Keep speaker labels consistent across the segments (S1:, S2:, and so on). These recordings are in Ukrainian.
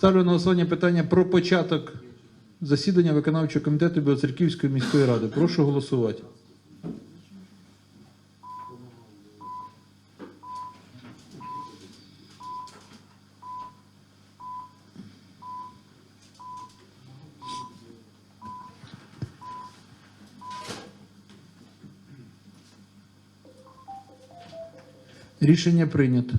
S1: Ставлю на голосування питання про початок засідання виконавчого комітету Білоцерківської міської ради. Прошу голосувати. Рішення прийнято.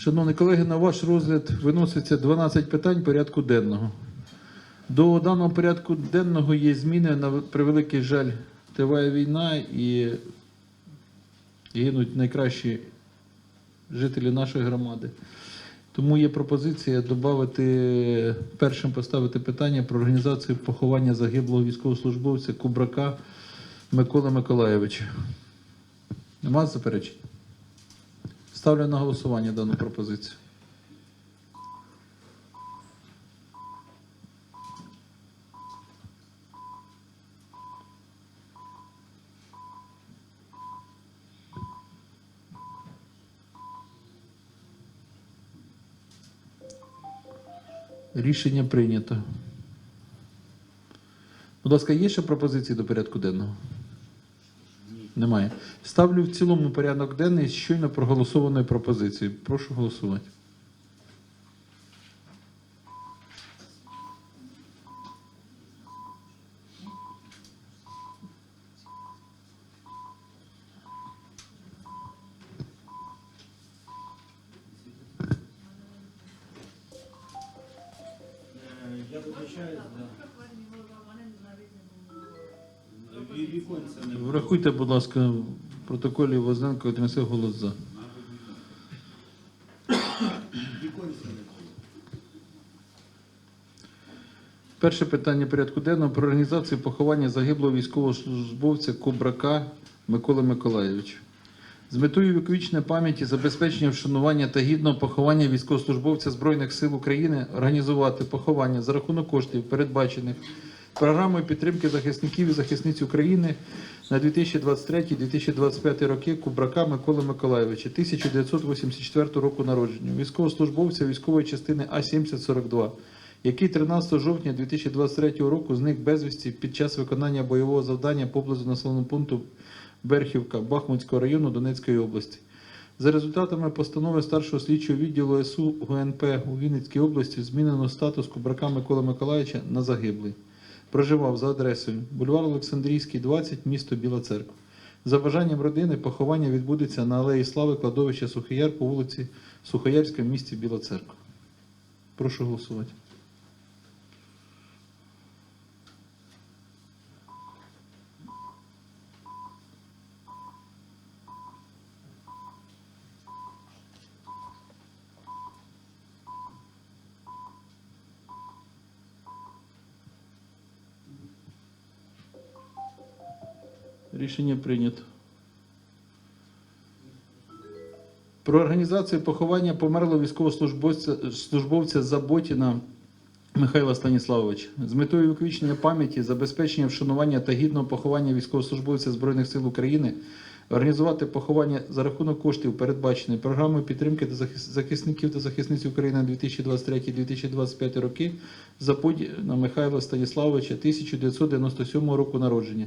S1: Шановні колеги, на ваш розгляд виноситься 12 питань порядку денного. До даного порядку денного є зміни. На превеликий жаль, триває війна і гинуть найкращі жителі нашої громади. Тому є пропозиція додати першим поставити питання про організацію поховання загиблого військовослужбовця Кубрака Миколи Миколаєвича. Нема заперечень? Ставлю на голосування дану пропозицію. Рішення прийнято. Будь ласка, є ще пропозиції до порядку денного? Немає. Ставлю в цілому порядок денний щойно проголосованої пропозиції. Прошу голосувати.
S2: Не
S1: будь ласка, в протоколі Возненко віднесе голос за. Перше питання порядку денного про організацію поховання загиблого військовослужбовця Кобрака Миколи Миколаєвича. З метою віковічної пам'яті, забезпечення вшанування та гідного поховання військовослужбовця Збройних сил України організувати поховання за рахунок коштів, передбачених програмою підтримки захисників і захисниць України на 2023-2025 роки Кубрака Миколи Миколаєвича, 1984 року народження, військовослужбовця військової частини А-7042, який 13 жовтня 2023 року зник безвісті під час виконання бойового завдання поблизу населеного пункту Берхівка Бахмутського району Донецької області. За результатами постанови старшого слідчого відділу СУ ГУНП у Вінницькій області змінено статус Кубрака Миколи Миколаївича на загиблий. Проживав за адресою бульвар Олександрійський, 20, місто Біла Церква. За бажанням родини поховання відбудеться на алеї Слави кладовища Сухояр по вулиці Сухоярська в місті Біла Церква. Прошу голосувати. Рішення прийнято. Про організацію поховання померлого військовослужбовця службовця Заботіна Михайла Станіславовича з метою виключення пам'яті, забезпечення вшанування та гідного поховання військовослужбовця Збройних сил України, організувати поховання за рахунок коштів, передбаченої програмою підтримки та захисників та захисниць України на 2023-2025 роки Заподіна Михайла Станіславовича 1997 року народження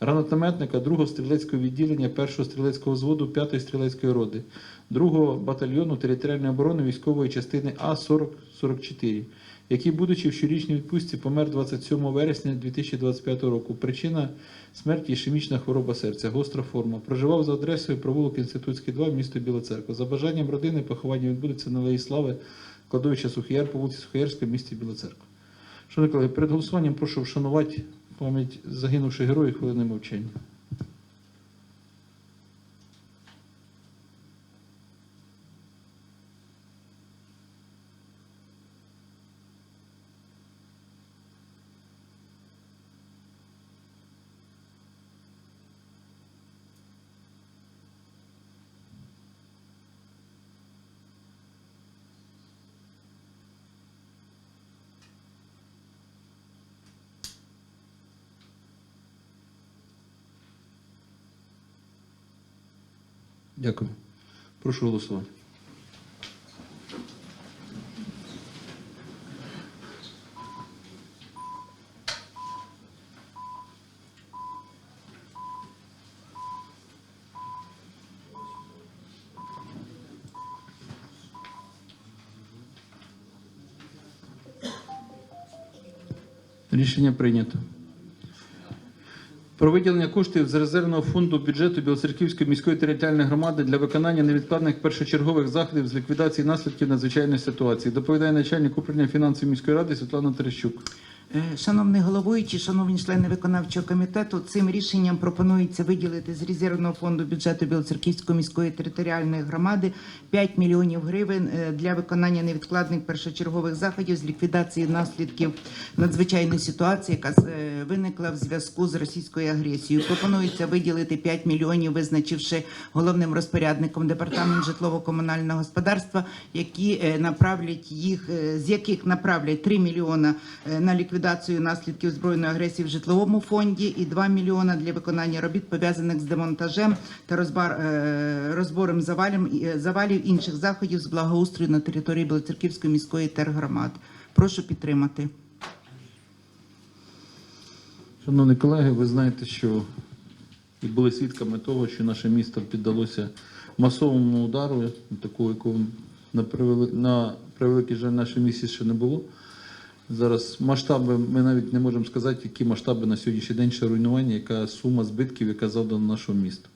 S1: гранатометника 2-го стрілецького відділення 1-го стрілецького взводу 5-ї стрілецької роди, 2-го батальйону територіальної оборони військової частини А-4044, який, будучи в щорічній відпустці, помер 27 вересня 2025 року. Причина смерті ішемічна хвороба серця, гостра форма. Проживав за адресою провулок Інститутський 2, місто Біла Церква. За бажанням родини поховання відбудеться на Алеї Слави, кладовища Сухояр по вулиці Сухоярська в місті Біла Церква. Шановні колеги, перед голосуванням прошу вшанувати пам'ять загинувших героїв хвилини мовчання. Дякую. Прошу голосувати. Рішення прийнято. Про виділення коштів з резервного фонду бюджету Білоцерківської міської територіальної громади для виконання невідкладних першочергових заходів з ліквідації наслідків надзвичайної ситуації. Доповідає начальник управління фінансів міської ради Світлана Терещук.
S3: Шановний головуючий, шановні члени виконавчого комітету, цим рішенням пропонується виділити з резервного фонду бюджету Білоцерківської міської територіальної громади 5 мільйонів гривень е, для виконання невідкладних першочергових заходів з ліквідації наслідків надзвичайної ситуації, яка е, виникла в зв'язку з російською агресією. Пропонується виділити 5 мільйонів, визначивши головним розпорядником департамент житлово-комунального господарства, які е, направлять їх, з яких направлять 3 мільйона на ліквідацію наслідків збройної агресії в житловому фонді і 2 мільйона для виконання робіт пов'язаних з демонтажем та розбар, е, розбором завалів, е, завалів інших заходів з благоустрою на території Білоцерківської міської тергромади. Прошу підтримати.
S1: Шановні колеги, ви знаєте, що і були свідками того, що наше місто піддалося масовому удару, такого, якого на, превели- на превеликий жаль, нашому місті ще не було. Зараз масштаби, ми навіть не можемо сказати, які масштаби на сьогоднішній день ще руйнування, яка сума збитків, яка завдана нашому місту.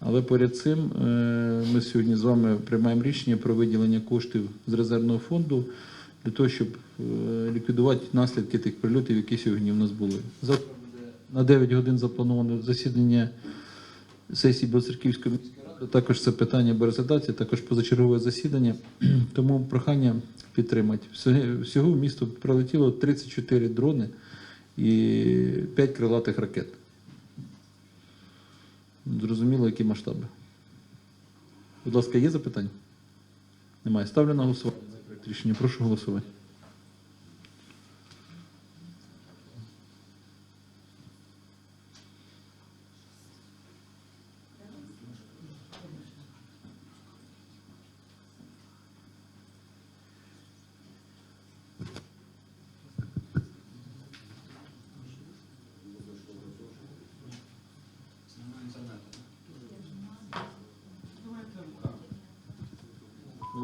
S1: Але поряд цим е, ми сьогодні з вами приймаємо рішення про виділення коштів з резервного фонду для того, щоб е, ліквідувати наслідки тих прильотів, які сьогодні в нас були. Завтра на 9 годин заплановане засідання сесії Білоцерківської міської. Також це питання розглядатися, також позачергове засідання. Тому прохання підтримати. Всього в місто прилетіло 34 дрони і 5 крилатих ракет. Зрозуміло, які масштаби. Будь ласка, є запитання? Немає. Ставлю на голосування рішення. Прошу голосувати.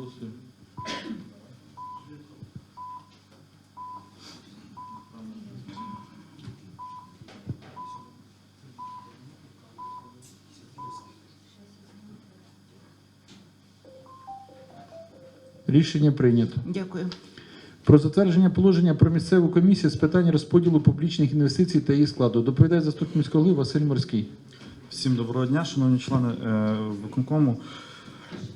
S1: Голосуємо. Рішення прийнято.
S3: Дякую.
S1: Про затвердження положення про місцеву комісію з питань розподілу публічних інвестицій та її складу. Доповідає заступник міського голови Василь Морський.
S4: Всім доброго дня, шановні члени е, виконкому.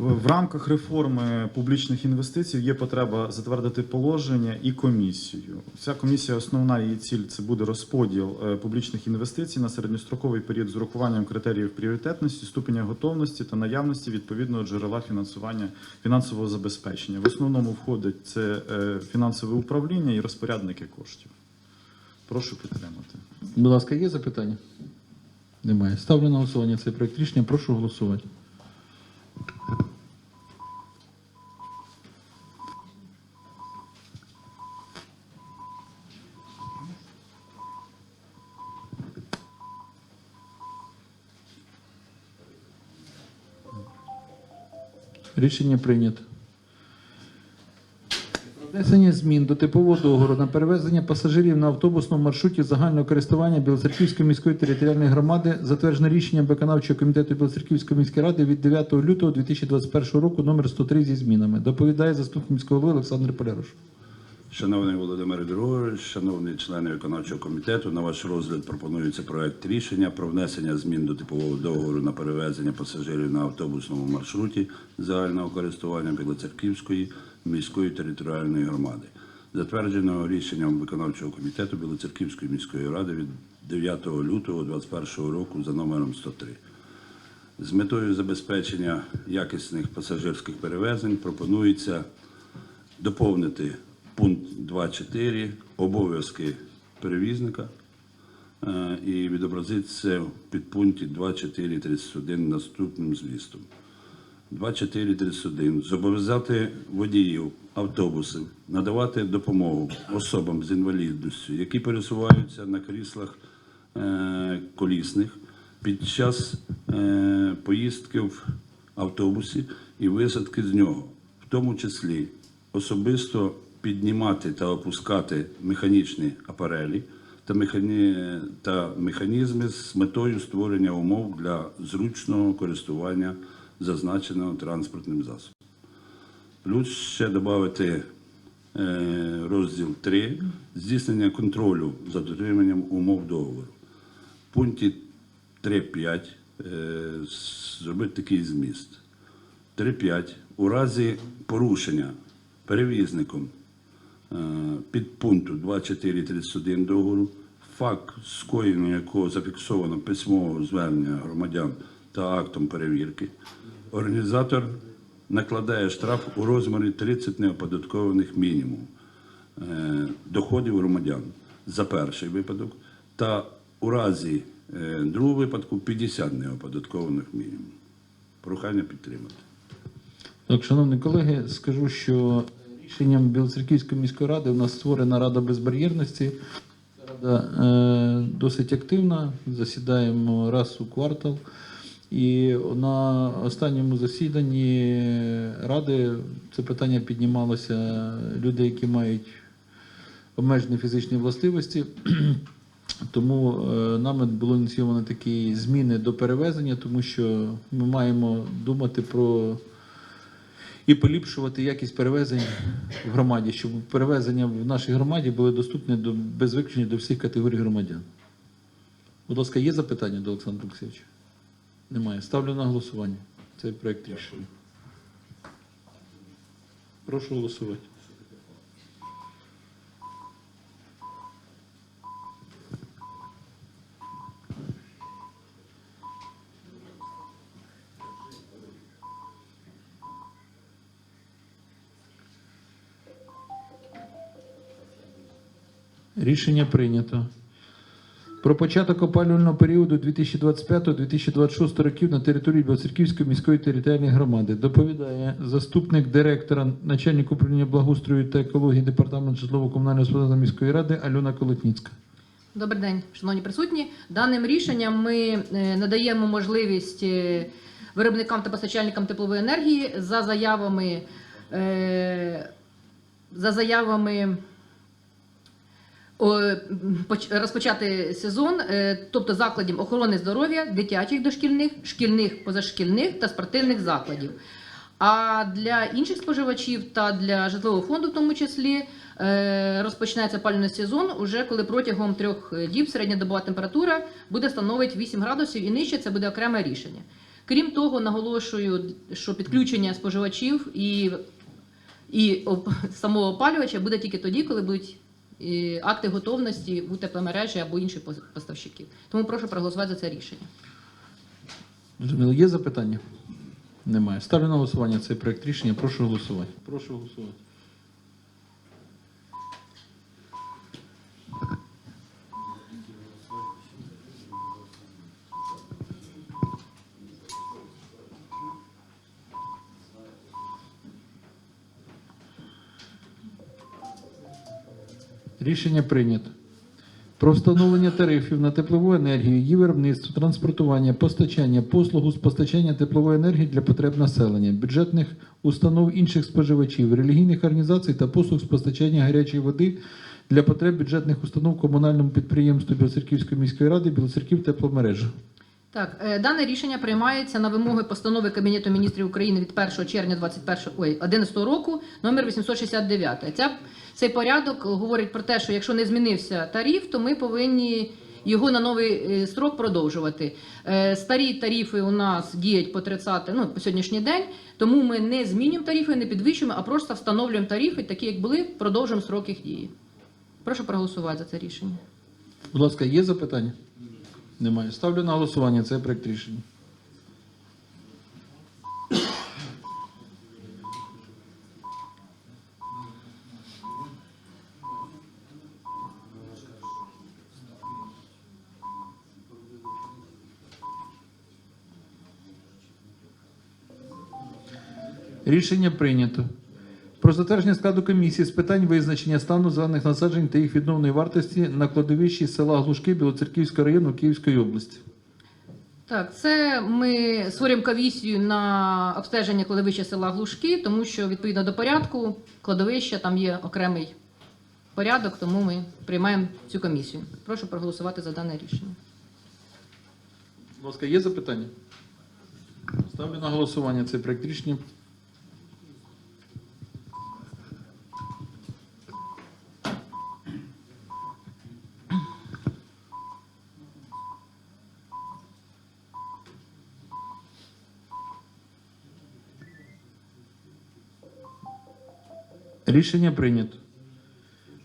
S4: В рамках реформи публічних інвестицій є потреба затвердити положення і комісію. Ця комісія, основна її ціль це буде розподіл е, публічних інвестицій на середньостроковий період з урахуванням критеріїв пріоритетності, ступеня готовності та наявності відповідного джерела фінансування фінансового забезпечення. В основному входить це е, фінансове управління і розпорядники коштів. Прошу підтримати.
S1: Будь ласка, є запитання? Немає. Ставлю на голосування цей проект рішення. Прошу голосувати. Рішення прийнято. Внесення змін до типового договору на перевезення пасажирів на автобусному маршруті загального користування Білоцерківської міської територіальної громади, затверджено рішенням виконавчого комітету Білоцерківської міської ради від 9 лютого 2021 року номер 103 зі змінами. Доповідає заступник міського голови Олександр Поляруш.
S5: Шановний Володимир Григорович, шановні члени виконавчого комітету, на ваш розгляд пропонується проект рішення про внесення змін до типового договору на перевезення пасажирів на автобусному маршруті загального користування Білоцерківської міської територіальної громади, затвердженого рішенням виконавчого комітету Білоцерківської міської ради від 9 лютого 2021 року за номером 103. З метою забезпечення якісних пасажирських перевезень пропонується доповнити пункт 2.4 обов'язки перевізника е, і відобразити це в підпункті 2.4.31 наступним змістом. 2.4.31. Зобов'язати водіїв автобусів надавати допомогу особам з інвалідністю, які пересуваються на кріслах е, колісних під час е, поїздки в автобусі і висадки з нього, в тому числі особисто піднімати та опускати механічні апарелі та, механі... та механізми з метою створення умов для зручного користування зазначеного транспортним засобом. Плюс ще додати е, розділ 3 здійснення контролю за дотриманням умов договору. В пункті 3.5 е, зробити такий зміст. 3.5. У разі порушення перевізником е, підпункту 2431 договору, факт скоєння якого зафіксовано письмового звернення громадян та актом перевірки, організатор накладає штраф у розмірі 30 неоподаткованих мінімум е, доходів громадян за перший випадок, та у разі е, другого випадку 50 неоподаткованих мінімум. Прохання підтримати.
S1: Так, шановні колеги, скажу, що рішенням Білоцерківської міської ради у нас створена рада безбар'єрності. Рада е, досить активна. Засідаємо раз у квартал. І на останньому засіданні ради це питання піднімалося люди, які мають обмежені фізичні властивості. Тому е, нами було ініційовано такі зміни до перевезення, тому що ми маємо думати про і поліпшувати якість перевезень в громаді, щоб перевезення в нашій громаді були доступні до, без виключення до всіх категорій громадян. Будь ласка, є запитання до Олександра Олексійовича? Немає. Ставлю на голосування цей проект рішення. Прошу голосувати. Рішення прийнято. Про початок опалювального періоду 2025-2026 років на території Білоцерківської міської територіальної громади доповідає заступник директора начальник управління благоустрою та екології департаменту житлово-комунального господарства міської ради Альона Колотніцька.
S6: Добрий день, шановні присутні. Даним рішенням ми е, надаємо можливість е, виробникам та постачальникам теплової енергії за заявами, е, за заявами розпочати сезон, е, тобто закладів охорони здоров'я, дитячих дошкільних, шкільних, позашкільних та спортивних закладів. А для інших споживачів та для житлового фонду, в тому числі, е, розпочинається опалювальний сезон, уже коли протягом трьох діб середньодобова температура буде становити 8 градусів і нижче, це буде окреме рішення. Крім того, наголошую, що підключення споживачів і, і самого опалювача буде тільки тоді, коли будуть акти готовності у тепломережі або інших пос- поставщиків. Тому прошу проголосувати за це рішення.
S1: Зрозуміло, є запитання? Немає. Ставлю на голосування цей проект рішення. Прошу голосувати. Прошу голосувати. Рішення прийнято. Про встановлення тарифів на теплову енергію, її виробництво, транспортування, постачання, послугу з постачання теплової енергії для потреб населення, бюджетних установ інших споживачів, релігійних організацій та послуг з постачання гарячої води для потреб бюджетних установ комунальному підприємству Білоцерківської міської ради Білоцерків тепломережа.
S6: Так, е, дане рішення приймається на вимоги постанови Кабінету міністрів України від 1 червня 21, року, номер 869. Ця, цей порядок говорить про те, що якщо не змінився тариф, то ми повинні його на новий е, строк продовжувати. Е, Старі тарифи у нас діють по 30, ну, по сьогоднішній день, тому ми не змінюємо тарифи, не підвищуємо, а просто встановлюємо тарифи, такі як були, продовжуємо срок їх дії. Прошу проголосувати за це рішення.
S1: Будь ласка, є запитання? Немає. Ставлю на голосування цей проект рішення. Рішення прийнято. Про затвердження складу комісії з питань визначення стану зелених насаджень та їх відновної вартості на кладовищі села Глушки Білоцерківського району Київської області.
S6: Так, це ми створюємо комісію на обстеження кладовища села Глушки, тому що відповідно до порядку кладовища там є окремий порядок, тому ми приймаємо цю комісію. Прошу проголосувати за дане рішення.
S1: Будь ласка, є запитання? Ставлю на голосування цей проект рішення. Рішення прийнято.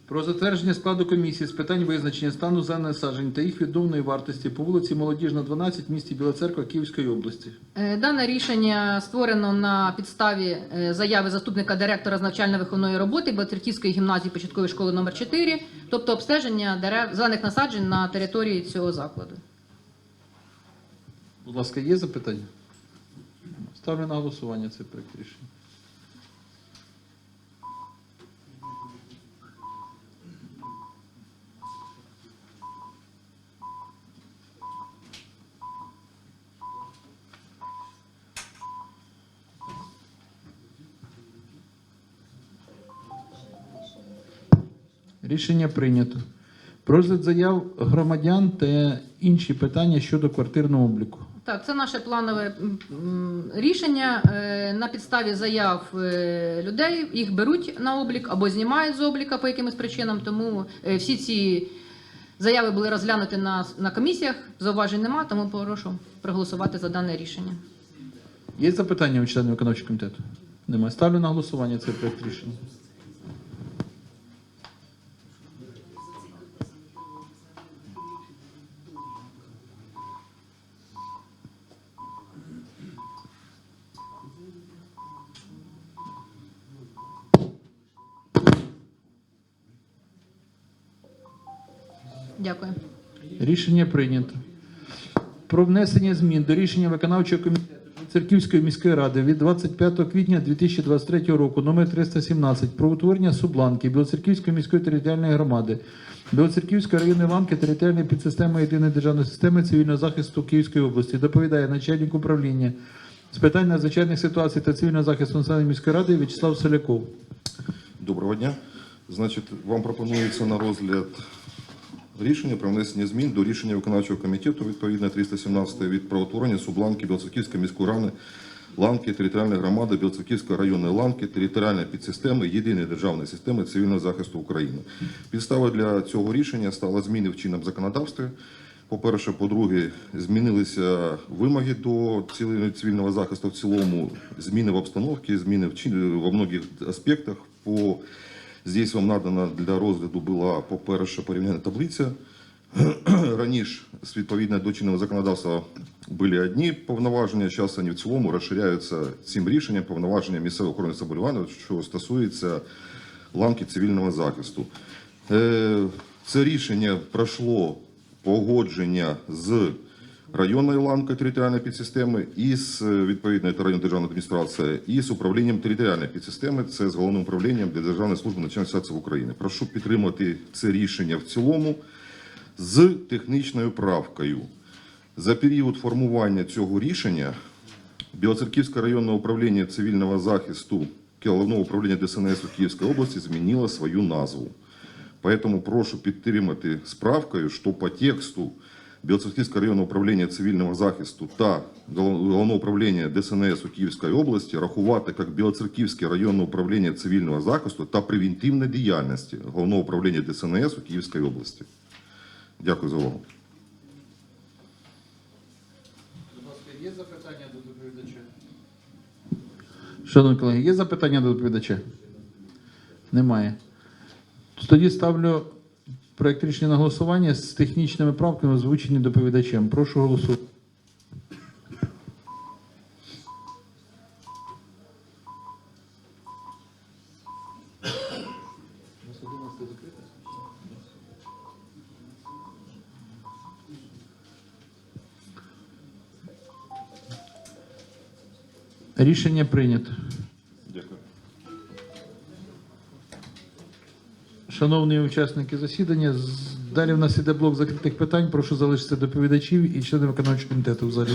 S1: Про затвердження складу комісії з питань визначення стану за насаджень та їх відомої вартості по вулиці Молодіжна, 12 в місті Біла Церква Київської області.
S6: Е, Дане рішення створено на підставі е, заяви заступника директора з навчально-виховної роботи Батерківської гімназії початкової школи номер 4 тобто обстеження дерев зелених насаджень на території цього закладу.
S1: Будь ласка, є запитання? Ставлю на голосування цей проект рішення. Рішення прийнято. Розгляд заяв громадян та інші питання щодо квартирного обліку.
S6: Так, це наше планове рішення Е, на підставі заяв е, людей. Їх беруть на облік або знімають з обліка по якимось причинам. Тому е, всі ці заяви були розглянуті на, на комісіях. Зауважень нема, тому прошу проголосувати за дане рішення.
S1: Є запитання у членів виконавчого комітету? Немає. Ставлю на голосування цей проект рішення.
S6: Дякую.
S1: Рішення прийнято. Про внесення змін до рішення виконавчого комітету Церківської міської ради від 25 квітня 2023 року номер 317 про утворення субланки Білоцерківської міської територіальної громади, Білоцерківської районної ланки територіальної підсистеми єдиної державної системи цивільного захисту Київської області. Доповідає начальник управління з питань надзвичайних ситуацій та цивільного захисту населення міської ради В'ячеслав Соляков.
S7: Доброго дня. Значить, вам пропонується на розгляд рішення про внесення змін до рішення виконавчого комітету відповідно 317 від про субланки Білоцерківської міської ради ланки територіальної громади Білоцерківської районної ланки територіальної підсистеми єдиної державної системи цивільного захисту України. Підставою для цього рішення стали зміни в чинному законодавстві. По-перше, по-друге, змінилися вимоги до цивільного- захисту в цілому, зміни в обстановці, зміни в чин- во многих аспектах. По Здесь вам надано для розгляду була, по-перше, порівняльна таблиця. Раніше, відповідно до чинного законодавства, були одні повноваження, зараз вони в цілому розширяються цим рішенням повноваження місцевого охорони самоврядування, що стосується ланки цивільного захисту. Е, Це рішення пройшло погодження з районною ланкою територіальної підсистеми і з е, відповідною районною державною адміністрацією, і з управлінням територіальної підсистеми, це з головним управлінням для Державної служби надзвичайних ситуацій в Україні. Прошу підтримати це рішення в цілому з технічною правкою. За період формування цього рішення Білоцерківське районне управління цивільного захисту Головного управління ДСНС у Київській області змінило свою назву. Поэтому прошу підтримати справкою, що по тексту Білоцерківське районне управління цивільного захисту та Головного управління ДСНС у Київській області рахувати як Білоцерківське районне управління цивільного захисту та превентивної діяльності Головного управління ДСНС у Київській області. Дякую за увагу.
S1: Є запитання до доповідача? Шановні колеги, є запитання до доповідача? Немає. Тоді ставлю проект рішення на голосування з технічними правками, озвучені доповідачем. Прошу голосувати. Рішення прийнято. Шановні учасники засідання, далі в нас іде блок закритих питань. Прошу залишити доповідачів і членів виконавчого комітету в залі.